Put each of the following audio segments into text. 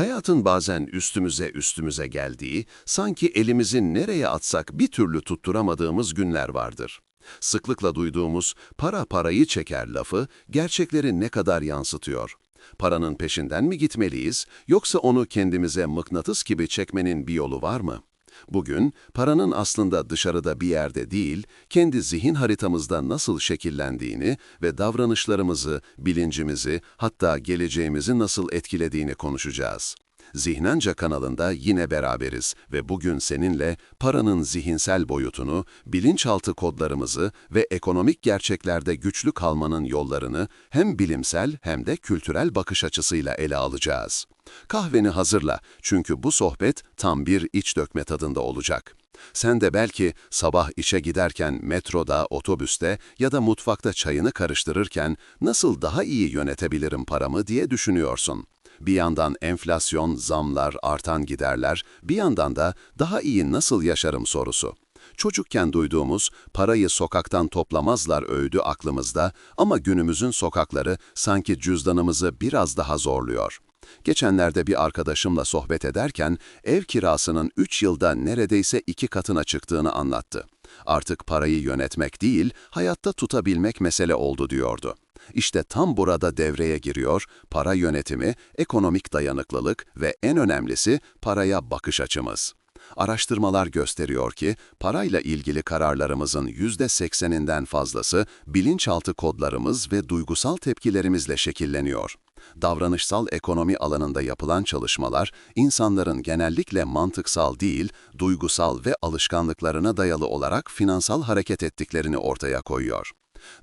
Hayatın bazen üstümüze üstümüze geldiği, sanki elimizi nereye atsak bir türlü tutturamadığımız günler vardır. Sıklıkla duyduğumuz para parayı çeker lafı gerçekleri ne kadar yansıtıyor? Paranın peşinden mi gitmeliyiz yoksa onu kendimize mıknatıs gibi çekmenin bir yolu var mı? Bugün paranın aslında dışarıda bir yerde değil, kendi zihin haritamızda nasıl şekillendiğini ve davranışlarımızı, bilincimizi, hatta geleceğimizi nasıl etkilediğini konuşacağız. Zihnenca kanalında yine beraberiz ve bugün seninle paranın zihinsel boyutunu, bilinçaltı kodlarımızı ve ekonomik gerçeklerde güçlü kalmanın yollarını hem bilimsel hem de kültürel bakış açısıyla ele alacağız. Kahveni hazırla çünkü bu sohbet tam bir iç dökme tadında olacak. Sen de belki sabah işe giderken metroda, otobüste ya da mutfakta çayını karıştırırken nasıl daha iyi yönetebilirim paramı diye düşünüyorsun. Bir yandan enflasyon, zamlar, artan giderler, bir yandan da daha iyi nasıl yaşarım sorusu. Çocukken duyduğumuz parayı sokaktan toplamazlar öğüdü aklımızda ama günümüzün sokakları sanki cüzdanımızı biraz daha zorluyor. Geçenlerde bir arkadaşımla sohbet ederken ev kirasının 3 yılda neredeyse iki katına çıktığını anlattı. Artık parayı yönetmek değil, hayatta tutabilmek mesele oldu diyordu. İşte tam burada devreye giriyor para yönetimi, ekonomik dayanıklılık ve en önemlisi paraya bakış açımız. Araştırmalar gösteriyor ki parayla ilgili kararlarımızın %80'inden fazlası bilinçaltı kodlarımız ve duygusal tepkilerimizle şekilleniyor. Davranışsal ekonomi alanında yapılan çalışmalar, insanların genellikle mantıksal değil, duygusal ve alışkanlıklarına dayalı olarak finansal hareket ettiklerini ortaya koyuyor.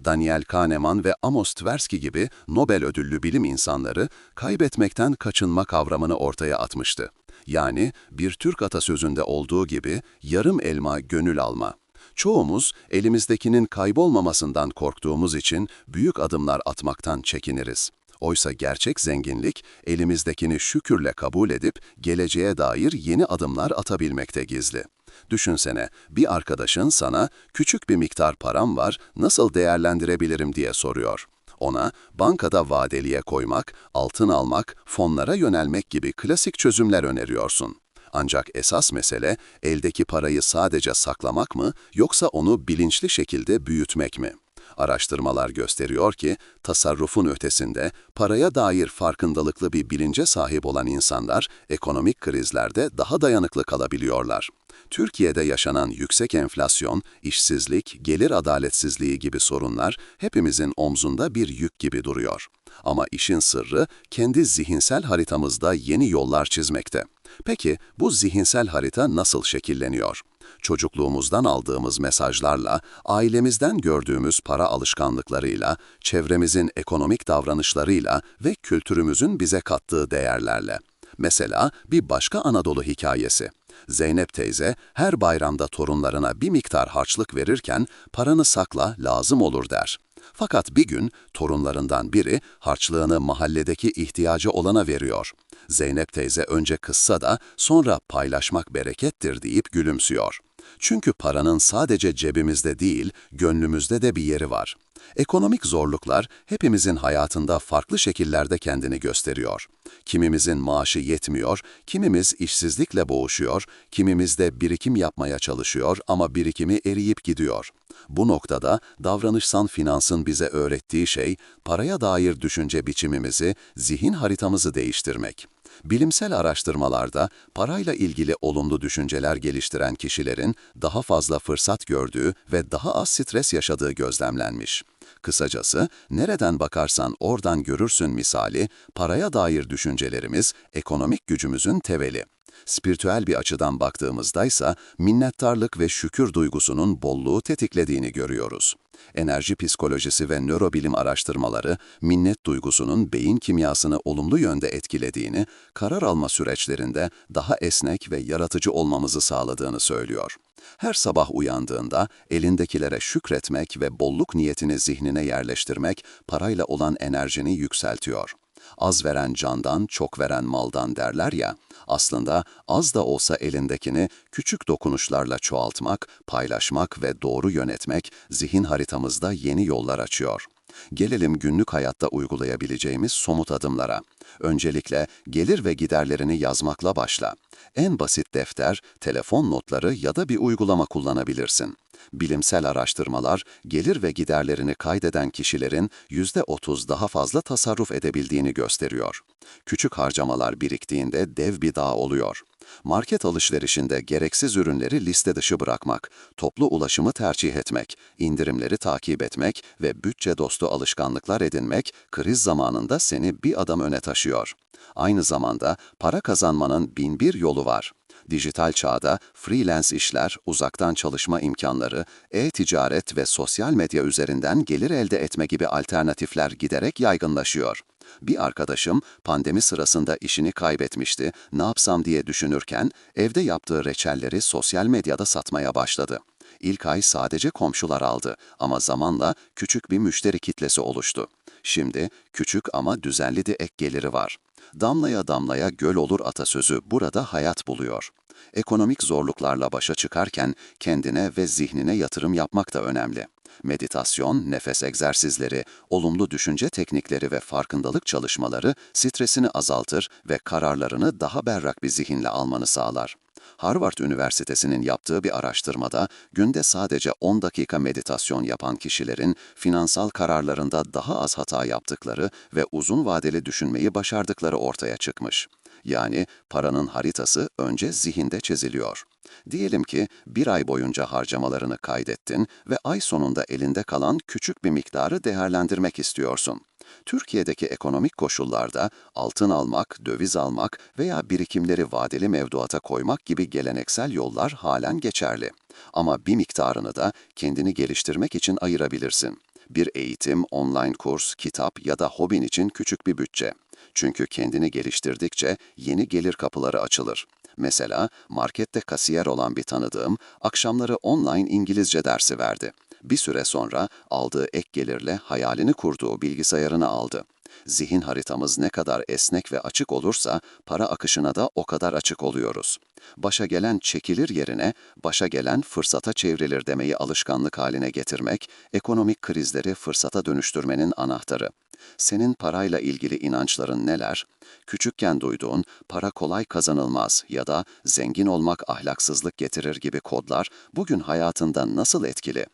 Daniel Kahneman ve Amos Tversky gibi Nobel ödüllü bilim insanları kaybetmekten kaçınma kavramını ortaya atmıştı. Yani bir Türk atasözünde olduğu gibi yarım elma gönül alma. Çoğumuz elimizdekinin kaybolmamasından korktuğumuz için büyük adımlar atmaktan çekiniriz. Oysa gerçek zenginlik elimizdekini şükürle kabul edip geleceğe dair yeni adımlar atabilmekte gizli. Düşünsene, bir arkadaşın sana küçük bir miktar param var, nasıl değerlendirebilirim diye soruyor. Ona bankada vadeliye koymak, altın almak, fonlara yönelmek gibi klasik çözümler öneriyorsun. Ancak esas mesele eldeki parayı sadece saklamak mı yoksa onu bilinçli şekilde büyütmek mi? Araştırmalar gösteriyor ki tasarrufun ötesinde paraya dair farkındalıklı bir bilince sahip olan insanlar ekonomik krizlerde daha dayanıklı kalabiliyorlar. Türkiye'de yaşanan yüksek enflasyon, işsizlik, gelir adaletsizliği gibi sorunlar hepimizin omzunda bir yük gibi duruyor. Ama işin sırrı kendi zihinsel haritamızda yeni yollar çizmekte. Peki bu zihinsel harita nasıl şekilleniyor? Çocukluğumuzdan aldığımız mesajlarla, ailemizden gördüğümüz para alışkanlıklarıyla, çevremizin ekonomik davranışlarıyla ve kültürümüzün bize kattığı değerlerle. Mesela bir başka Anadolu hikayesi. Zeynep teyze her bayramda torunlarına bir miktar harçlık verirken paranı sakla lazım olur der. Fakat bir gün torunlarından biri harçlığını mahalledeki ihtiyacı olana veriyor. Zeynep teyze önce kızsa da sonra paylaşmak berekettir deyip gülümsüyor. Çünkü paranın sadece cebimizde değil, gönlümüzde de bir yeri var. Ekonomik zorluklar hepimizin hayatında farklı şekillerde kendini gösteriyor. Kimimizin maaşı yetmiyor, kimimiz işsizlikle boğuşuyor, kimimiz de birikim yapmaya çalışıyor ama birikimi eriyip gidiyor. Bu noktada davranışsal finansın bize öğrettiği şey, paraya dair düşünce biçimimizi, zihin haritamızı değiştirmek. Bilimsel araştırmalarda parayla ilgili olumlu düşünceler geliştiren kişilerin daha fazla fırsat gördüğü ve daha az stres yaşadığı gözlemlenmiş. Kısacası, nereden bakarsan oradan görürsün misali, paraya dair düşüncelerimiz ekonomik gücümüzün teveli. Spiritüel bir açıdan baktığımızda ise minnettarlık ve şükür duygusunun bolluğu tetiklediğini görüyoruz. Enerji psikolojisi ve nörobilim araştırmaları minnet duygusunun beyin kimyasını olumlu yönde etkilediğini, karar alma süreçlerinde daha esnek ve yaratıcı olmamızı sağladığını söylüyor. Her sabah uyandığında elindekilere şükretmek ve bolluk niyetini zihnine yerleştirmek parayla olan enerjini yükseltiyor. Az veren candan, çok veren maldan derler ya, aslında az da olsa elindekini küçük dokunuşlarla çoğaltmak, paylaşmak ve doğru yönetmek zihin haritamızda yeni yollar açıyor. Gelelim günlük hayatta uygulayabileceğimiz somut adımlara. Öncelikle gelir ve giderlerini yazmakla başla. En basit defter, telefon notları ya da bir uygulama kullanabilirsin. Bilimsel araştırmalar, gelir ve giderlerini kaydeden kişilerin %30 daha fazla tasarruf edebildiğini gösteriyor. Küçük harcamalar biriktiğinde dev bir dağ oluyor. Market alışverişinde gereksiz ürünleri liste dışı bırakmak, toplu ulaşımı tercih etmek, indirimleri takip etmek ve bütçe dostu alışkanlıklar edinmek kriz zamanında seni bir adım öne taşıyor. Aynı zamanda para kazanmanın bin bir yolu var. Dijital çağda freelance işler, uzaktan çalışma imkanları, e-ticaret ve sosyal medya üzerinden gelir elde etme gibi alternatifler giderek yaygınlaşıyor. Bir arkadaşım pandemi sırasında işini kaybetmişti, ne yapsam diye düşünürken evde yaptığı reçelleri sosyal medyada satmaya başladı. İlk ay sadece komşular aldı ama zamanla küçük bir müşteri kitlesi oluştu. Şimdi küçük ama düzenli de ek geliri var. Damlaya damlaya göl olur atasözü burada hayat buluyor. Ekonomik zorluklarla başa çıkarken kendine ve zihnine yatırım yapmak da önemli. Meditasyon, nefes egzersizleri, olumlu düşünce teknikleri ve farkındalık çalışmaları stresini azaltır ve kararlarını daha berrak bir zihinle almanı sağlar. Harvard Üniversitesi'nin yaptığı bir araştırmada günde sadece 10 dakika meditasyon yapan kişilerin finansal kararlarında daha az hata yaptıkları ve uzun vadeli düşünmeyi başardıkları ortaya çıkmış. Yani paranın haritası önce zihinde çiziliyor. Diyelim ki bir ay boyunca harcamalarını kaydettin ve ay sonunda elinde kalan küçük bir miktarı değerlendirmek istiyorsun. Türkiye'deki ekonomik koşullarda altın almak, döviz almak veya birikimleri vadeli mevduata koymak gibi geleneksel yollar halen geçerli. Ama bir miktarını da kendini geliştirmek için ayırabilirsin. Bir eğitim, online kurs, kitap ya da hobin için küçük bir bütçe. Çünkü kendini geliştirdikçe yeni gelir kapıları açılır. Mesela markette kasiyer olan bir tanıdığım akşamları online İngilizce dersi verdi. Bir süre sonra aldığı ek gelirle hayalini kurduğu bilgisayarını aldı. Zihin haritamız ne kadar esnek ve açık olursa para akışına da o kadar açık oluyoruz. Başa gelen çekilir yerine başa gelen fırsata çevrilir demeyi alışkanlık haline getirmek, ekonomik krizleri fırsata dönüştürmenin anahtarı. Senin parayla ilgili inançların neler? Küçükken duyduğun para kolay kazanılmaz ya da zengin olmak ahlaksızlık getirir gibi kodlar bugün hayatında nasıl etkili?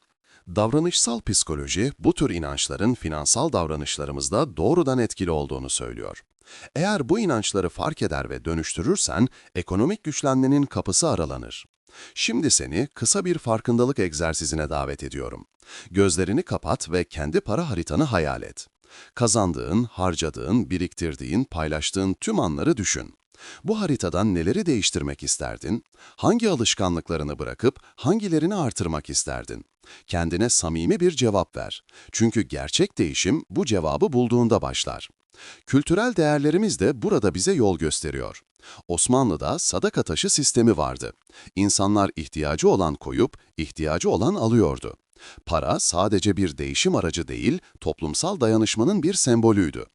Davranışsal psikoloji bu tür inançların finansal davranışlarımızda doğrudan etkili olduğunu söylüyor. Eğer bu inançları fark eder ve dönüştürürsen ekonomik güçlenmenin kapısı aralanır. Şimdi seni kısa bir farkındalık egzersizine davet ediyorum. Gözlerini kapat ve kendi para haritanı hayal et. Kazandığın, harcadığın, biriktirdiğin, paylaştığın tüm anları düşün. Bu haritadan neleri değiştirmek isterdin? Hangi alışkanlıklarını bırakıp hangilerini artırmak isterdin? Kendine samimi bir cevap ver. Çünkü gerçek değişim bu cevabı bulduğunda başlar. Kültürel değerlerimiz de burada bize yol gösteriyor. Osmanlı'da sadaka taşı sistemi vardı. İnsanlar ihtiyacı olan koyup, ihtiyacı olan alıyordu. Para sadece bir değişim aracı değil, toplumsal dayanışmanın bir sembolüydü.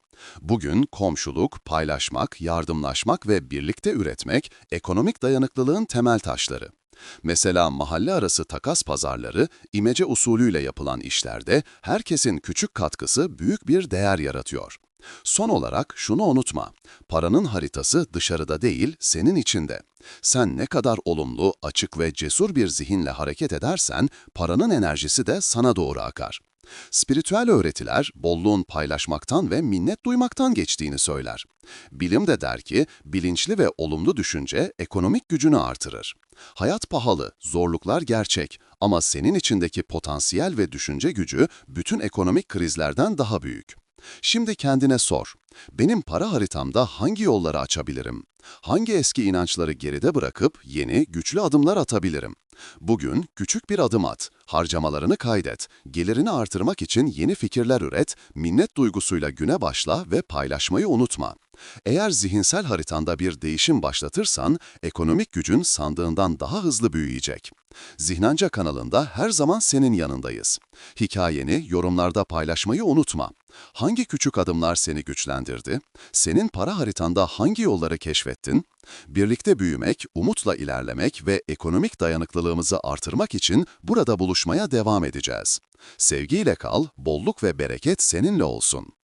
Bugün komşuluk, paylaşmak, yardımlaşmak ve birlikte üretmek ekonomik dayanıklılığın temel taşları. Mesela mahalle arası takas pazarları, imece usulüyle yapılan işlerde herkesin küçük katkısı büyük bir değer yaratıyor. Son olarak şunu unutma, paranın haritası dışarıda değil, senin içinde. Sen ne kadar olumlu, açık ve cesur bir zihinle hareket edersen, paranın enerjisi de sana doğru akar. Spiritüel öğretiler, bolluğun paylaşmaktan ve minnet duymaktan geçtiğini söyler. Bilim de der ki, bilinçli ve olumlu düşünce ekonomik gücünü artırır. Hayat pahalı, zorluklar gerçek ama senin içindeki potansiyel ve düşünce gücü bütün ekonomik krizlerden daha büyük. Şimdi kendine sor. Benim para haritamda hangi yolları açabilirim? Hangi eski inançları geride bırakıp yeni, güçlü adımlar atabilirim? Bugün küçük bir adım at, harcamalarını kaydet, gelirini artırmak için yeni fikirler üret, minnet duygusuyla güne başla ve paylaşmayı unutma. Eğer zihinsel haritanda bir değişim başlatırsan, ekonomik gücün sandığından daha hızlı büyüyecek. Zihnanca kanalında her zaman senin yanındayız. Hikayeni yorumlarda paylaşmayı unutma. Hangi küçük adımlar seni güçlendirdi? Senin para haritanda hangi yolları keşfettin? Birlikte büyümek, umutla ilerlemek ve ekonomik dayanıklılığımızı artırmak için burada buluşmaya devam edeceğiz. Sevgiyle kal, bolluk ve bereket seninle olsun.